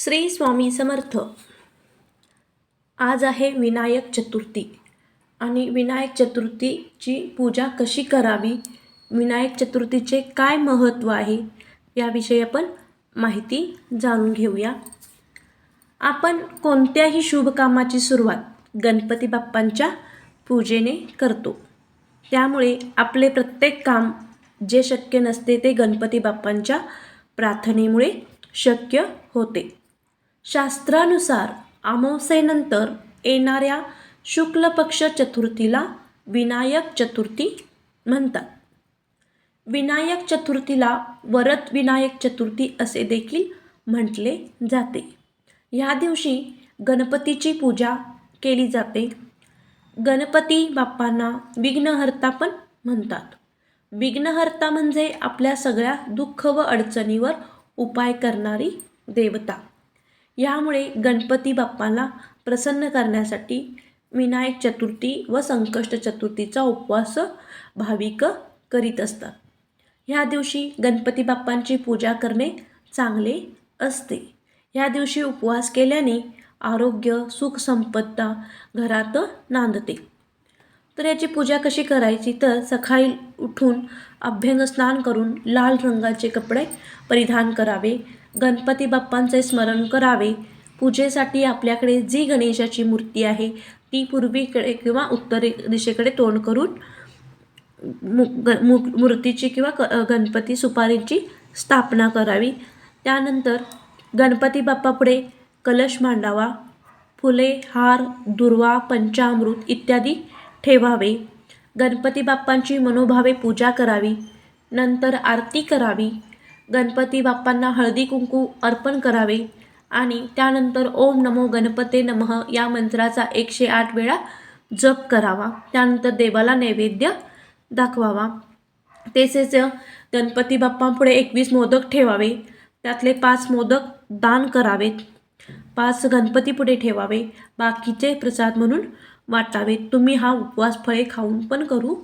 श्री स्वामी समर्थ. आज आहे विनायक चतुर्थी. आणि विनायक चतुर्थीची पूजा कशी करावी? विनायक चतुर्थीचे काय महत्त्व आहे? याविषयी आपण माहिती जाणून घेऊया. आपण कोणत्याही शुभ कामाची सुरुवात गणपती बाप्पांच्या पूजेने करतो. त्यामुळे आपले प्रत्येक काम जे शक्य नसते ते गणपती बाप्पांच्या प्रार्थनेमुळे शक्य होते. शास्त्रानुसार अमावस्येनंतर येणाऱ्या शुक्ल पक्ष चतुर्थीला विनायक चतुर्थी म्हणतात. विनायक चतुर्थीला वरद विनायक चतुर्थी असे देखील म्हटले जाते. ह्या दिवशी गणपतीची पूजा केली जाते. गणपती बाप्पांना विघ्नहर्ता पण म्हणतात. विघ्नहर्ता म्हणजे आपल्या सगळ्या दुःख व अडचणीवर उपाय करणारी देवता. यामुळे गणपती बाप्पाला प्रसन्न करण्यासाठी विनायक चतुर्थी व संकष्ट चतुर्थीचा उपवास भाविक करीत असतात. ह्या दिवशी गणपती बाप्पांची पूजा करणे चांगले असते. ह्या दिवशी उपवास केल्याने आरोग्य सुख संपत्ता घरात नांदते. तर याची पूजा कशी करायची? तर सकाळी उठून अभ्यंग स्नान करून लाल रंगाचे कपडे परिधान करावे. गणपती बाप्पांचे स्मरण करावे. पूजेसाठी आपल्याकडे जी गणेशाची मूर्ती आहे ती पूर्वीकडे किंवा उत्तरे दिशेकडे तोंड करून मु ग मु मूर्तीची किंवा क गणपती सुपारीची स्थापना करावी. त्यानंतर गणपती बाप्पापुढे कलश मांडावा फुले हार दुर्वा पंचामृत इत्यादी ठेवावे. गणपती बाप्पांची मनोभावे पूजा करावी. नंतर आरती करावी. गणपती बाप्पांना हळदी कुंकू अर्पण करावे आणि त्यानंतर ओम नमो गणपते नमः या मंत्राचा एकशे आठ वेळा जप करावा. त्यानंतर देवाला नैवेद्य दाखवावा. तसेच गणपती बाप्पांपुढे एकवीस मोदक ठेवावे. त्यातले पाच मोदक दान करावेत. पाच गणपतीपुढे ठेवावे. बाकीचे प्रसाद म्हणून वाटावेत तुम्ही हा उपवास फळे खाऊन पण करू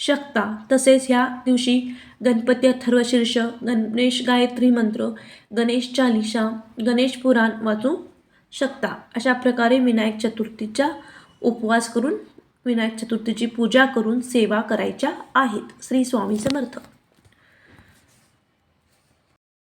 शकता. तसेच ह्या दिवशी गणपती अथर्वशीर्ष गणेश गायत्री मंत्र गणेश चालिसा गणेश पुराण वाचू शकता. अशा प्रकारे विनायक चतुर्थीचा उपवास करून विनायक चतुर्थीची पूजा करून सेवा करायच्या आहेत. श्री स्वामी समर्थ.